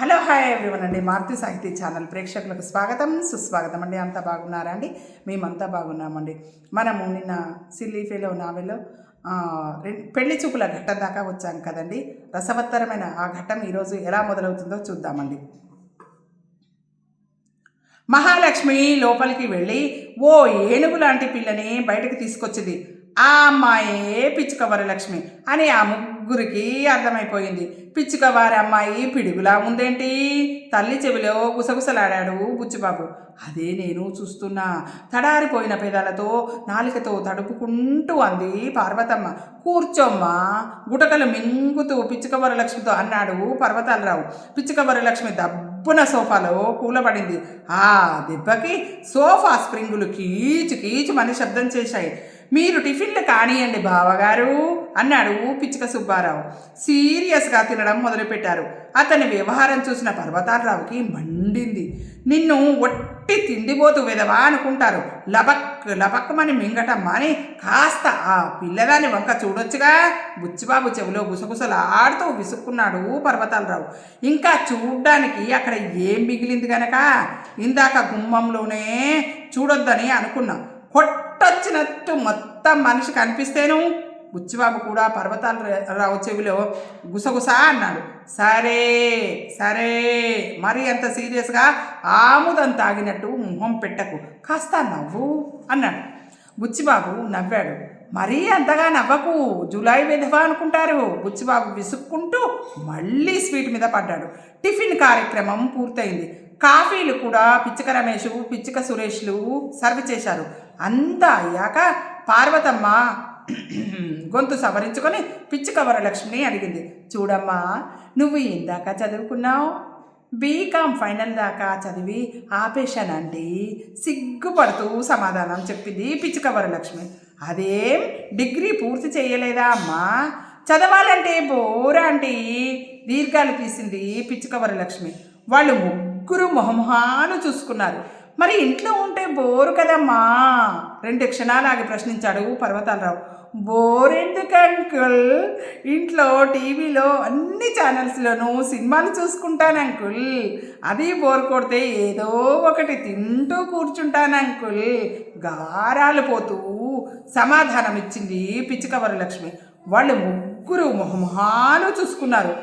Hello hi everyone అండి. మారుతి సాహితీ channel ప్రేక్షకులకు స్వాగతం సుస్వాగతం అండి. అంతా బాగున్నారా అండి మేమంతా బాగున్నామండి. మనము నిన్న సిల్లీ నావెలో నావెల్లో పెళ్ళి చూపుల ఘట్టం దాకా వచ్చాం కదండి. రసవత్తరమైన ఆ ఘట్టం ఈరోజు ఎలా మొదలవుతుందో చూద్దామండి. మహాలక్ష్మి లోపలికి వెళ్ళి ఓ ఏనుగు లాంటి పిల్లని బయటకు తీసుకొచ్చింది. ఆ అమ్మాయే పిచ్చుక వరలక్ష్మి అని ఆ ముగ్గురికి అర్థమైపోయింది. పిచ్చుక వారి అమ్మాయి పిడుగులా ఉందేంటి? తల్లి చెవిలో గుసగుసలాడాడు బుచ్చిబాబు. అదే నేను చూస్తున్నా. తడారిపోయిన పెదాలతో నాలికతో తడుపుకుంటూ అంది పార్వతమ్మ. కూర్చోమ్మా. గుటకలు మింగుతూ పిచ్చుక వరలక్ష్మితో అన్నాడు పర్వతాలరావు. పిచ్చుక వరలక్ష్మి దబ్బున సోఫాలో కూలబడింది. ఆ దెబ్బకి సోఫా స్ప్రింగులు కీచు కీచు మని శబ్దం చేశాయి. మీరు టిఫిన్లు కానియండి బావగారు అన్నాడు పిచ్చుక సుబ్బారావు. సీరియస్గా తినడం మొదలుపెట్టారు. అతని వ్యవహారం చూసిన పర్వతాలరావుకి మండింది. నిన్ను ఒట్టి తిండిపోతూ విధవా అనుకుంటారు. లబక్ లబక్కమని మింగటం మాని కాస్త ఆ పిల్లదాని వంక చూడొచ్చుగా. బుచ్చిబాబు చెవిలో గుసగుసలాడుతూ విసుక్కున్నాడు పర్వతాలరావు. ఇంకా చూడ్డానికి అక్కడ ఏం మిగిలింది గనక? ఇందాక గుమ్మంలోనే చూడొద్దని అనుకున్నాం. కొట్టొచ్చినట్టు మొత్తం మనిషి కనిపిస్తేను. బుచ్చిబాబు కూడా పర్వతాల రావు చెవిలో గుసగుసా అన్నాడు. సరే సరే. మరి అంత సీరియస్గా ఆముదం తాగినట్టు మొహం పెట్టకు. కాస్త నవ్వు అన్నాడు. బుచ్చిబాబు నవ్వాడు. మరీ అంతగా నవ్వకు. జూలై విధవా అనుకుంటారు. బుచ్చిబాబు విసుక్కుంటూ మళ్ళీ స్వీట్ మీద పడ్డాడు. టిఫిన్ కార్యక్రమం పూర్తయింది. కాఫీలు కూడా పిచ్చుక రమేష్ పిచ్చుక సురేష్లు సర్వ్ చేశారు. అంతా అయ్యాక పార్వతమ్మ గొంతు సవరించుకొని పిచ్చుక వరలక్ష్మిని అడిగింది. చూడమ్మా నువ్వు ఇందాక చదువుకున్నావు? బీకామ్ ఫైనల్ దాకా చదివి ఆపేశానండి సిగ్గుపడుతూ సమాధానం చెప్పింది పిచ్చుక వరలక్ష్మి. అదేం డిగ్రీ పూర్తి చేయలేదా అమ్మా? చదవాలంటే బోరా అంటే దీర్ఘాలు తీసింది పిచ్చుక వరలక్ష్మి. వాళ్ళు ముగ్గురు మొహమొహాలు చూసుకున్నారు. మరి ఇంట్లో ఉంటే బోరు కదమ్మా? రెండు క్షణాలు ఆగి ప్రశ్నించాడు పర్వతాలరావు. బోర్ ఎందుకు అంకుల్ ఇంట్లో టీవీలో అన్ని ఛానల్స్లోనూ సినిమాలు చూసుకుంటాను అంకుల్ అది బోర్ కొడితే ఏదో ఒకటి తింటూ కూర్చుంటాను అంకుల్ గారాలు పోతూ సమాధానం ఇచ్చింది పిచ్చిక వరలక్ష్మి వాళ్ళు ముగ్గురు మొహమొహాలు చూసుకున్నారు.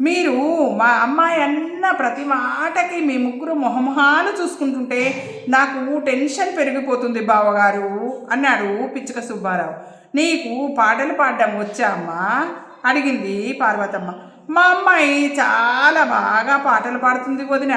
మీరు మా అమ్మాయి అన్న ప్రతి మాటకి మీ ముగ్గురు మొహమొహాలు చూసుకుంటుంటే నాకు టెన్షన్ పెరిగిపోతుంది బావగారు అన్నాడు పిచ్చుక సుబ్బారావు. నీకు పాటలు పాడడం వచ్చా అమ్మా? అడిగింది పార్వతమ్మ. మా అమ్మాయి చాలా బాగా పాటలు పాడుతుంది వదిన.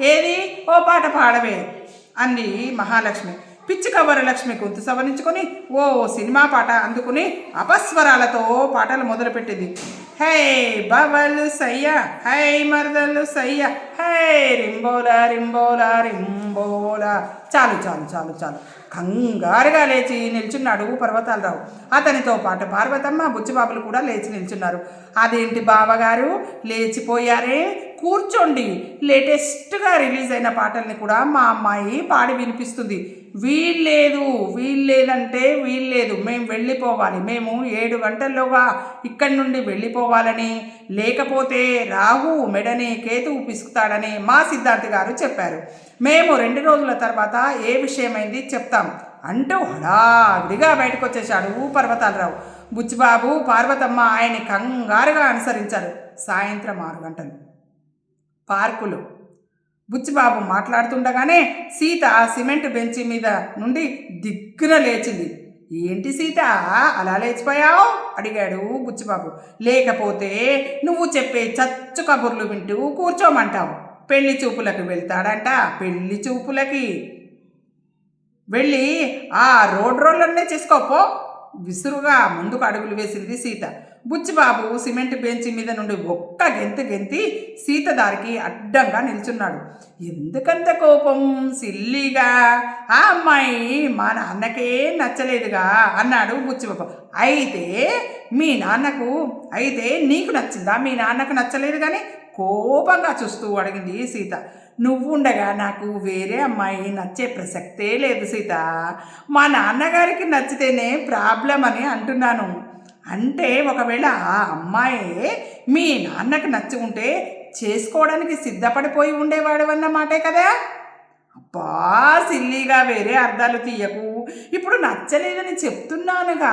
ఏది? ఓ పాట పాడవే అంది మహాలక్ష్మి. పిచ్చుక వరలక్ష్మి గొంతు సవరించుకొని ఓ సినిమా పాట అందుకుని అపస్వరాలతో పాటలు మొదలుపెట్టింది. హై బవలు సయ్య హై మరదలు సయ్య హై రింబోలా రింబోలా రింబోలా. చాలు చాలు చాలు చాలు. కంగారుగా లేచి నిల్చున్నాడు పర్వతాలరావు అతనితో పాటు పార్వతమ్మ బుచ్చిబాబులు కూడా లేచి నిల్చున్నారు. అదేంటి బావగారు? లేచిపోయారే? కూర్చోండి. లేటెస్ట్గా రిలీజ్ అయిన పాటల్ని కూడా మా అమ్మాయి పాడి వినిపిస్తుంది. వీల్లేదు వీల్లేదంటే వీల్లేదు. మేము వెళ్ళిపోవాలి. మేము ఏడు గంటల్లోగా ఇక్కడి నుండి వెళ్ళిపోవాలని లేకపోతే రాహు మెడని కేతువు పిసుకుతాడని మా సిద్ధార్థి గారు చెప్పారు. మేము రెండు రోజుల తర్వాత ఏ విషయమైంది చెప్తాం. అంటూ హడావిడిగా బయటకు వచ్చేశాడు పర్వతాలరావు. బుచ్చిబాబు పార్వతమ్మ ఆయన్ని కంగారుగా అనుసరించారు. సాయంత్రం ఆరు గంటలు. పార్కులు. బుచ్చిబాబు మాట్లాడుతుండగానే సీత ఆ సిమెంట్ బెంచి మీద నుండి దిగ్గున లేచింది. ఏంటి సీత? అలా లేచిపోయావు? అడిగాడు బుచ్చిబాబు. లేకపోతే నువ్వు చెప్పే చచ్చు కబుర్లు వింటూ కూర్చోమంటావు. పెళ్ళి చూపులకు వెళ్తాడంట పెళ్ళి చూపులకి. వెళ్ళి ఆ రోడ్ రోళ్ళన్నే చేసుకోపో విసురుగా ముందుకు అడుగులు వేసింది సీత. బుచ్చిబాబు సిమెంట్ బెంచి మీద నుండి ఒక్క గెంతు గెంతి సీతదారికి అడ్డంగా నిల్చున్నాడు. ఎందుకంత కోపం? సిల్లీగా? ఆ అమ్మాయి మా నాన్నకే నచ్చలేదుగా అన్నాడు బుచ్చిబాబు. అయితే మీ నాన్నకు అయితే నీకు నచ్చిందా? మీ నాన్నకు నచ్చలేదు కానీ కోపంగా చూస్తూ అడిగింది సీత. నువ్వుండగా నాకు వేరే అమ్మాయి నచ్చే ప్రసక్తే లేదు సీత. మా నాన్నగారికి నచ్చితేనే ప్రాబ్లం అని అంటున్నాను. అంటే ఒకవేళ ఆ అమ్మాయి మీ నాన్నకు నచ్చి ఉంటే చేసుకోవడానికి సిద్ధపడిపోయి ఉండేవాడు అన్నమాటే కదా? అబ్బా సిల్లీగా వేరే అర్థాలు తీయకు. ఇప్పుడు నచ్చలేదని చెప్తున్నానుగా.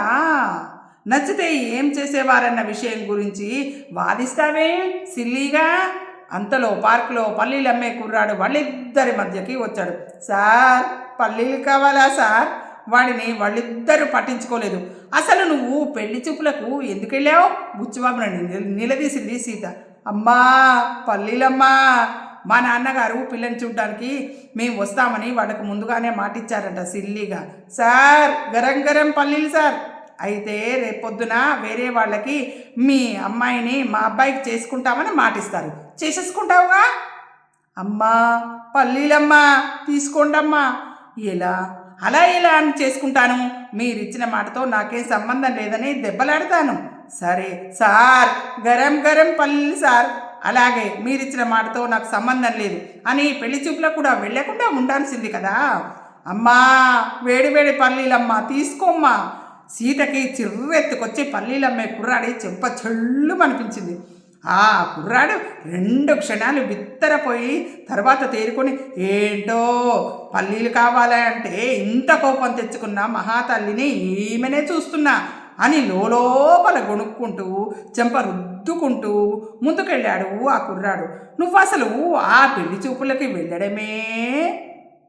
నచ్చితే ఏం చేసేవారన్న విషయం గురించి వాదిస్తావే సిల్లీగా? అంతలో పార్కులో పల్లీలు అమ్మే కుర్రాడు వాళ్ళిద్దరి మధ్యకి వచ్చాడు. సార్ పల్లీలు కావాలా సార్? వాడిని వాళ్ళిద్దరూ పట్టించుకోలేదు. అసలు నువ్వు పెళ్ళి చూపులకు ఎందుకు వెళ్ళావు? బుచ్చిబాబుని నిలదీసింది సీత. అమ్మా పల్లీలమ్మా మా నాన్నగారు పిల్లని చూడడానికి మేము వస్తామని వాళ్ళకు ముందుగానే మాటిచ్చారంట సిల్లీగా. సార్ గరం గరం పల్లీలు సార్. అయితే రేపొద్దున వేరే వాళ్ళకి మీ అమ్మాయిని మా అబ్బాయికి చేసుకుంటామని మాటిస్తారు. చేసేసుకుంటావుగా? అమ్మా పల్లీలమ్మా తీసుకోండమ్మా. ఎలా? అలా ఎలా అని చేసుకుంటాను? మీరిచ్చిన మాటతో నాకేం సంబంధం లేదని దెబ్బలాడతాను. సరే సార్ గరం గరం పల్లి సార్. అలాగే మీరిచ్చిన మాటతో నాకు సంబంధం లేదు అని పెళ్ళి చూపులకు కూడా వెళ్ళకుండా ఉండాల్సింది కదా. అమ్మా వేడివేడి పల్లీలమ్మా తీసుకోమ్మా. సీతకి చిర్రెత్తుకొచ్చి పల్లీలమ్మే కుర్రాడి చెంప చెల్లు అనిపించింది ఆ కుర్రాడు రెండు క్షణాలు బిత్తరపోయి తర్వాత తేరుకొని ఏంటో పల్లీలు కావాలంటే ఇంత కోపం తెచ్చుకున్న మహాతల్లిని ఈమెనే చూస్తున్నా అని లోపల గొణుక్కుంటూ చెంప రుద్దుకుంటూ ముందుకెళ్ళాడు ఆ కుర్రాడు. నువ్వు అసలు ఆ పెళ్ళి చూపులకి వెళ్ళడమే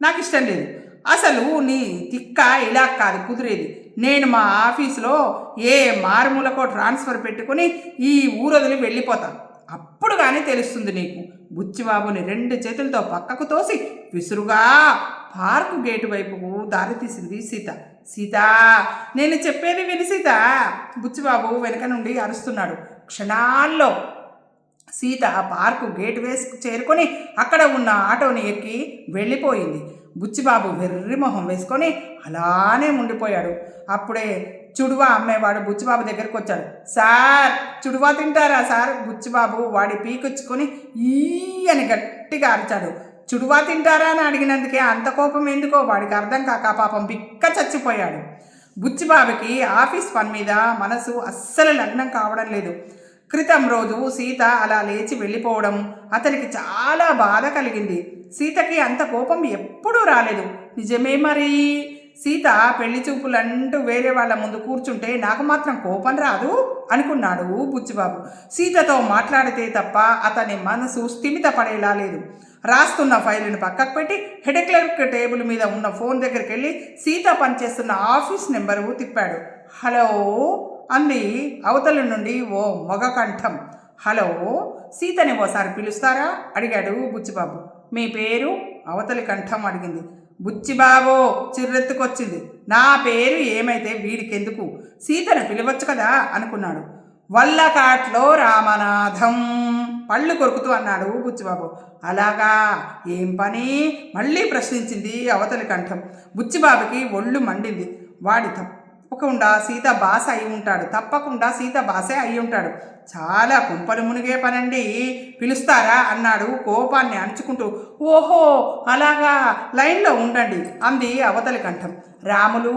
నాకు ఇష్టం లేదు. అసలు నీ తిక్క ఇలా కాదు కుదిరేది. నేను మా ఆఫీసులో ఏ మారుమూలకో ట్రాన్స్ఫర్ పెట్టుకుని ఈ ఊరొదిలి వెళ్ళిపోతాను అప్పుడు కానీ తెలుస్తుంది నీకు. బుచ్చిబాబుని రెండు చేతులతో పక్కకు తోసి విసురుగా పార్కు గేటు వైపుకు దారితీసింది సీత. సీత నేను చెప్పేది విని సీత. బుచ్చిబాబు వెనక నుండి అరుస్తున్నాడు. క్షణాల్లో సీత పార్కు గేట్ వేసుకు చేరుకొని అక్కడ ఉన్న ఆటోని ఎక్కి వెళ్ళిపోయింది. బుచ్చిబాబు వెర్రి మొహం వేసుకొని అలానే ఉండిపోయాడు. అప్పుడే చుడువా అమ్మేవాడు బుచ్చిబాబు దగ్గరికి వచ్చాడు. సార్ చుడువా తింటారా సార్? బుచ్చిబాబు వాడి పీకొచ్చుకొని ఈ అని గట్టిగా అరిచాడు. చుడువా తింటారా? అని అడిగినందుకే అంత కోపం ఎందుకో వాడికి అర్థం కాక పాపం పిక్క చచ్చిపోయాడు. బుచ్చిబాబుకి ఆఫీస్ పని మీద మనసు అస్సలు లగ్నం కావడం లేదు. క్రితం రోజు సీత అలా లేచి వెళ్ళిపోవడం అతనికి చాలా బాధ కలిగింది. సీతకి అంత కోపం ఎప్పుడూ రాలేదు. నిజమే మరి? సీత పెళ్ళి చూపులంటూ వేరే వాళ్ళ ముందు కూర్చుంటే నాకు మాత్రం కోపం రాదు అనుకున్నాడు బుచ్చిబాబు సీతతో మాట్లాడితే తప్ప అతని మనసు స్థిమిత పడేలా లేదు. రాస్తున్న ఫైలును పక్కకు పెట్టి హెడ్ క్లర్క్ టేబుల్ మీద ఉన్న ఫోన్ దగ్గరికి వెళ్ళి సీత పనిచేస్తున్న ఆఫీస్ నెంబరు తిప్పాడు. హలో? అంది అవతల నుండి ఓ మగ కంఠం. హలో సీతని ఓసారి పిలుస్తారా? అడిగాడు బుచ్చిబాబు. మీ పేరు? అవతలి కంఠం అడిగింది. బుచ్చిబాబు చిర్రెత్తుకొచ్చింది. నా పేరు ఏమైతే వీడికెందుకు? సీతను పిలవచ్చు కదా? అనుకున్నాడు. వల్లకాట్లో రామనాథం. పళ్ళు కొరుకుతూ అన్నాడు బుచ్చిబాబు. అలాగా? ఏం పని? మళ్ళీ ప్రశ్నించింది అవతలి కంఠం. బుచ్చిబాబుకి ఒళ్ళు మండింది. వాడి తప్పకుండా సీత బాస అయి ఉంటాడు. తప్పకుండా సీత బాసే అయి ఉంటాడు. చాలా కుంపలు మునిగే పనండి. పిలుస్తారా? అన్నాడు కోపాన్ని అణుచుకుంటూ. ఓహో అలాగా? లైన్లో ఉండండి అంది అవతలి కంఠం. రాములు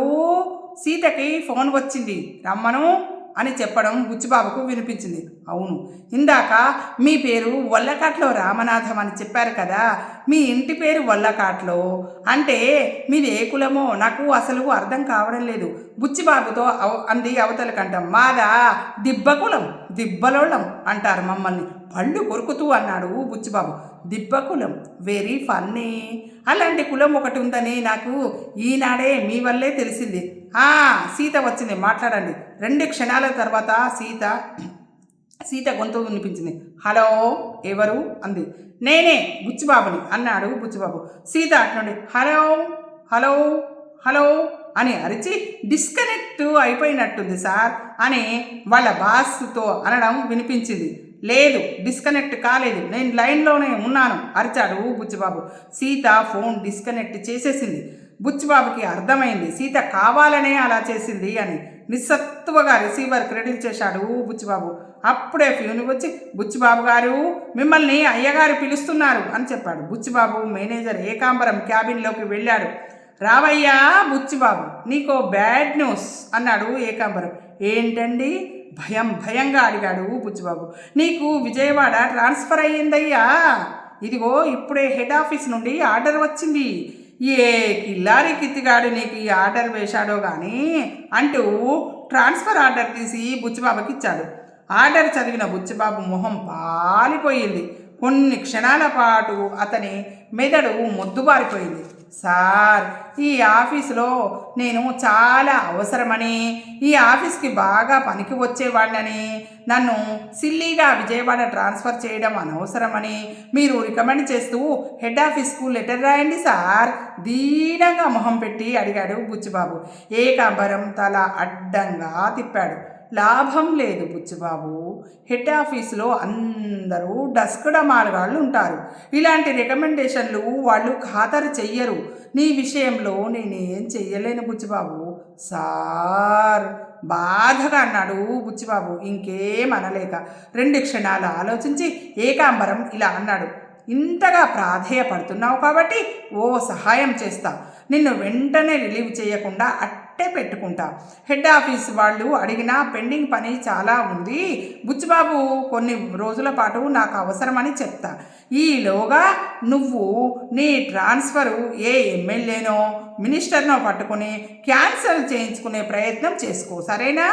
సీతకి ఫోన్ వచ్చింది. రమ్మను. అని చెప్పడం బుచ్చిబాబుకు వినిపించింది. అవును ఇందాక మీ పేరు వల్లకాట్లో రామనాథం అని చెప్పారు కదా మీ ఇంటి పేరు వల్లకాట్లో అంటే మీది ఏ కులమో నాకు అసలు అర్థం కావడం లేదు. బుచ్చిబాబుతో అవ అంది అవతల కంఠం. మాదా దిబ్బ కులం దిబ్బలోళ్ళం అంటారు మమ్మల్ని. పళ్ళు కొరుకుతూ అన్నాడు బుచ్చిబాబు. దిబ్బ కులం వెరీ ఫన్నీ అలాంటి కులం ఒకటి ఉందని నాకు ఈనాడే మీ వల్లే తెలిసింది. ఆ సీత వచ్చింది మాట్లాడండి. రెండు క్షణాల తర్వాత సీత సీత గొంతు వినిపించింది. హలో ఎవరు? అంది. నేనే బుచ్చిబాబుని అన్నాడు బుచ్చిబాబు. సీత అట్నుండి హలో హలో హలో అని అరిచి డిస్కనెక్ట్ అయిపోయినట్టుంది సార్ అని వాళ్ళ బాస్తో అనడం వినిపించింది. లేదు డిస్కనెక్ట్ కాలేదు. నేను లైన్లోనే ఉన్నాను అరిచాడు బుచ్చిబాబు. సీత ఫోన్ డిస్కనెక్ట్ చేసేసింది. బుచ్చిబాబుకి అర్థమైంది సీత కావాలనే అలా చేసింది అని. నిస్సత్తువగా రిసీవర్ క్రెడిట్ చేశాడు బుచ్చిబాబు. అప్పుడే ఫ్యూన్ వచ్చి బుచ్చిబాబు గారు మిమ్మల్ని అయ్యగారు పిలుస్తున్నారు అని చెప్పాడు. బుచ్చిబాబు మేనేజర్ ఏకాంబరం క్యాబిన్లోకి వెళ్ళాడు. రావయ్యా బుచ్చిబాబు నీకో బ్యాడ్ న్యూస్ అన్నాడు ఏకాంబరం. ఏంటండి? భయం భయంగా అడిగాడు బుచ్చిబాబు నీకు విజయవాడ ట్రాన్స్ఫర్ అయ్యిందయ్యా. ఇదిగో ఇప్పుడే హెడ్ ఆఫీస్ నుండి ఆర్డర్ వచ్చింది. ఏ కిల్లారి కిత్తిగాడు నీకు ఈ ఆర్డర్ వేశాడో కానీ అంటూ ట్రాన్స్ఫర్ ఆర్డర్ తీసి బుచ్చిబాబుకి ఇచ్చాడు ఆర్డర్ చదివిన బుచ్చిబాబు మొహం పాలిపోయింది. కొన్ని క్షణాల పాటు అతని మెదడు మొద్దుబారిపోయింది. సార్ ఈ ఆఫీసులో నేను చాలా అవసరమని ఈ ఆఫీస్కి బాగా పనికి వచ్చేవాళ్ళని నన్ను సిల్లీగా విజయవాడ ట్రాన్స్ఫర్ చేయడం అనవసరమని మీరు రికమెండ్ చేస్తూ హెడ్ ఆఫీస్కు లెటర్ రాయండి సార్. దీనంగా మొహం పెట్టి అడిగాడు బుచ్చిబాబు. ఏకాంబరం తల అడ్డంగా తిప్పాడు. లాభం లేదు బుచ్చిబాబు. హెడ్ ఆఫీసులో అందరూ డస్క్ డమాలుగాళ్ళు ఉంటారు. ఇలాంటి రికమెండేషన్లు వాళ్ళు ఖాతరు చెయ్యరు. నీ విషయంలో నేనేం చెయ్యలేను బుచ్చిబాబు. సార్ బాధగా అన్నాడు బుచ్చిబాబు. ఇంకేం అనలేక రెండు క్షణాలు ఆలోచించి ఏకాంబరం ఇలా అన్నాడు. ఇంతగా ప్రాధేయపడుతున్నావు కాబట్టి ఓ సహాయం చేస్తా. నిన్ను వెంటనే రిలీవ్ చేయకుండా అట్టే పెట్టుకుంటా. హెడ్ ఆఫీస్ వాళ్ళు అడిగిన పెండింగ్ పని చాలా ఉంది. బుచ్చిబాబు కొన్ని రోజుల పాటు నాకు అవసరమని చెప్తా. ఈలోగా నువ్వు నీ ట్రాన్స్ఫరు ఏ ఎమ్మెల్యేనో మినిస్టర్నో పట్టుకుని క్యాన్సిల్ చేయించుకునే ప్రయత్నం చేసుకో సరేనా?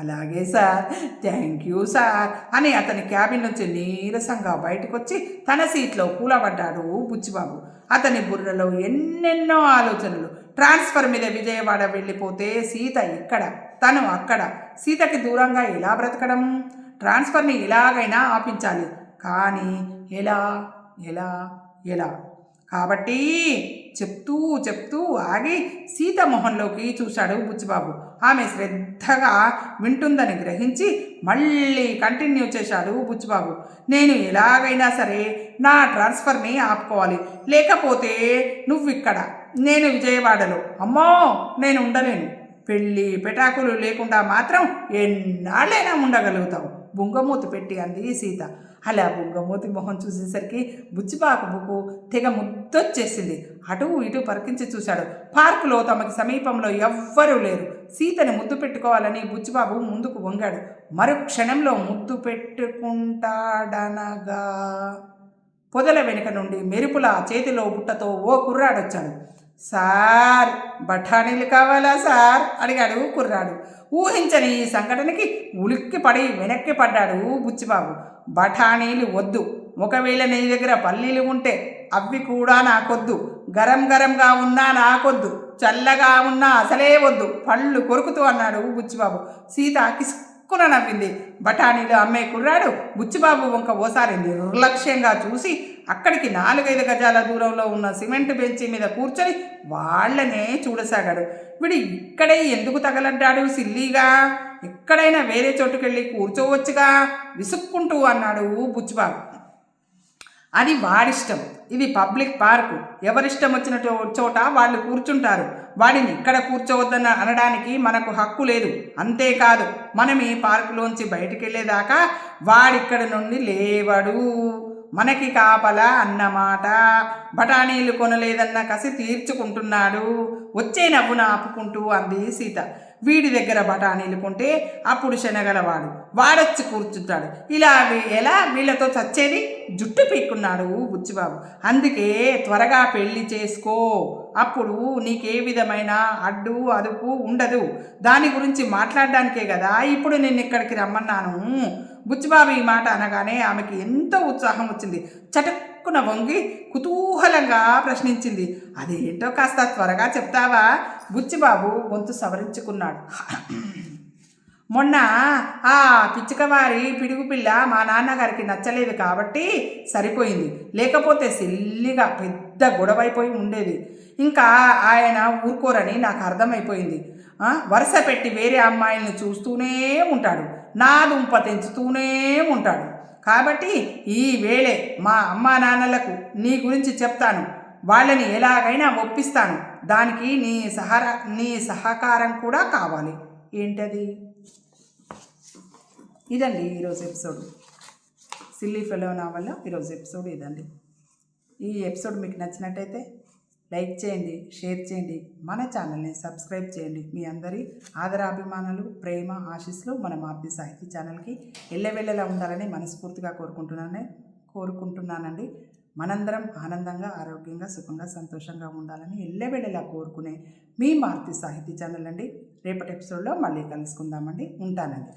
అలాగే సార్. థ్యాంక్ యూ సార్ అని అతని క్యాబిన్ నుంచి నీరసంగా బయటకు వచ్చి తన సీట్లో కూలబడ్డాడు బుచ్చిబాబు. అతని బుర్రలో ఎన్నెన్నో ఆలోచనలు. ట్రాన్స్ఫర్ మీద విజయవాడ వెళ్ళిపోతే సీత ఇక్కడ తను అక్కడ. సీతకి దూరంగా ఎలా బ్రతకడం? ట్రాన్స్ఫర్ని ఎలాగైనా ఆపించాలి. కానీ ఎలా? ఎలా? ఎలా? కాబట్టి చెప్తూ చెప్తూ ఆగి సీత మొహంలోకి చూశాడు బుచ్చిబాబు. ఆమె శ్రద్ధగా వింటుందని గ్రహించి మళ్ళీ కంటిన్యూ చేశాడు బుచ్చిబాబు. నేను ఎలాగైనా సరే నా ట్రాన్స్ఫర్ని ఆపుకోవాలి. లేకపోతే నువ్వు ఇక్కడ నేను విజయవాడలో. అమ్మో నేను ఉండలేను. పెళ్ళి పెటాకులు లేకుండా మాత్రం ఎన్నాళ్ళైనా ఉండగలుగుతావు. బుంగమూతి పెట్టి అంది సీత. అలా బుంగమూతి మొహం చూసేసరికి బుచ్చిబాకు తెగ ముద్దొచ్చేసింది. అటు ఇటు పరికించి చూశాడు. పార్కులో తమకి సమీపంలో ఎవ్వరూ లేరు. సీతని ముద్దు పెట్టుకోవాలని బుచ్చిబాబు ముందుకు వంగాడు. మరు క్షణంలో ముద్దు పెట్టుకుంటాడనగా పొదల వెనుక నుండి మెరుపుల చేతిలో బుట్టతో ఓ కుర్రాడొచ్చాడు. సార్ బఠానీలు కావాలా సార్? అడిగాడు కుర్రాడు. ఊహించని ఈ సంఘటనకి ఉలిక్కి పడి వెనక్కి పడ్డాడు బుచ్చిబాబు. బఠానీలు వద్దు. ఒకవేళ నీ దగ్గర పల్లీలు ఉంటే అవి కూడా నాకొద్దు. గరం గరంగా ఉన్నా నాకొద్దు. చల్లగా ఉన్నా అసలే వద్దు. పళ్ళు కొరుకుతూ అన్నాడు బుచ్చిబాబు. సీత కిసుక్కున నవ్వింది. బఠానీలు అమ్మే కుర్రాడు బుచ్చిబాబు వంక ఓసారి నిర్లక్ష్యంగా చూసి అక్కడికి నాలుగైదు గజాల దూరంలో ఉన్న సిమెంట్ బెంచి మీద కూర్చొని వాళ్ళనే చూడసాగాడు. వీడు ఇక్కడే ఎందుకు తగలడ్డాడు సిల్లీగా? ఎక్కడైనా వేరే చోటుకెళ్ళి కూర్చోవచ్చుగా? విసుక్కుంటూ అన్నాడు బుచ్చిబాబు. అది వాడిష్టం. ఇది పబ్లిక్ పార్కు. ఎవరిష్టం వచ్చిన చోట వాళ్ళు కూర్చుంటారు. వాడిని ఇక్కడ కూర్చోవద్దన్న అనడానికి మనకు హక్కు లేదు. అంతేకాదు మనం ఈ పార్కులోంచి బయటికి వెళ్ళేదాకా వాడిక్కడ నుండి లేవడు. మనకి కాపల అన్నమాట. బఠానీలు కొనలేదన్న కసి తీర్చుకుంటున్నాడు. వచ్చే నవ్వున ఆపుకుంటూ అంది సీత. వీడి దగ్గర బఠానీలు కొంటే అప్పుడు శనగలవాడు. వాడొచ్చి కూర్చుంటాడు. ఇలా ఎలా వీళ్ళతో చచ్చేది? జుట్టు పీక్కున్నాడు బుచ్చిబాబు. అందుకే త్వరగా పెళ్ళి చేసుకో. అప్పుడు నీకే విధమైన అడ్డు అదుపు ఉండదు. దాని గురించి మాట్లాడడానికే కదా ఇప్పుడు నేను ఇక్కడికి రమ్మన్నాను. బుచ్చిబాబు ఈ మాట అనగానే ఆమెకి ఎంతో ఉత్సాహం వచ్చింది. చటుక్కున వంగి కుతూహలంగా ప్రశ్నించింది. అదేంటో కాస్త త్వరగా చెప్తావా? బుచ్చిబాబు గొంతు సవరించుకున్నాడు. మొన్న ఆ పిచ్చుకవారి పిడుగు పిల్ల మా నాన్నగారికి నచ్చలేదు కాబట్టి సరిపోయింది. లేకపోతే సిల్లిగా పెద్ద గొడవైపోయి ఉండేది. ఇంకా ఆయన ఊరుకోరని నాకు అర్థమైపోయింది. వరుస పెట్టి వేరే అమ్మాయిల్ని చూస్తూనే ఉంటాడు. నా దుంప తెంచుతూనే ఉంటాడు. కాబట్టి ఈ వేళే మా అమ్మా నాన్నలకు నీ గురించి చెప్తాను. వాళ్ళని ఎలాగైనా ఒప్పిస్తాను. దానికి నీ సహర నీ సహకారం కూడా కావాలి. ఏంటది? ఇదండి ఈరోజు ఎపిసోడ్. సిల్లీ ఫెలో నావల్ల ఈరోజు ఎపిసోడ్ ఇదండి. ఈ ఎపిసోడ్ మీకు నచ్చినట్టయితే లైక్ చేయండి షేర్ చేయండి మన ఛానల్ని సబ్స్క్రైబ్ చేయండి. మీ అందరి ఆదరాభిమానాలు ప్రేమ ఆశీస్సులు మన మారుతి సాహితీ ఛానల్కి ఎల్లవెల్లలా ఉండాలని మనస్ఫూర్తిగా కోరుకుంటున్నానే కోరుకుంటున్నానండి. మనందరం ఆనందంగా ఆరోగ్యంగా సుఖంగా సంతోషంగా ఉండాలని ఎల్లవెల్లలా కోరుకునే మీ మారుతి సాహితీ ఛానల్ అండి. రేపటి ఎపిసోడ్లో మళ్ళీ కలుసుకుందామండి. ఉంటానండి.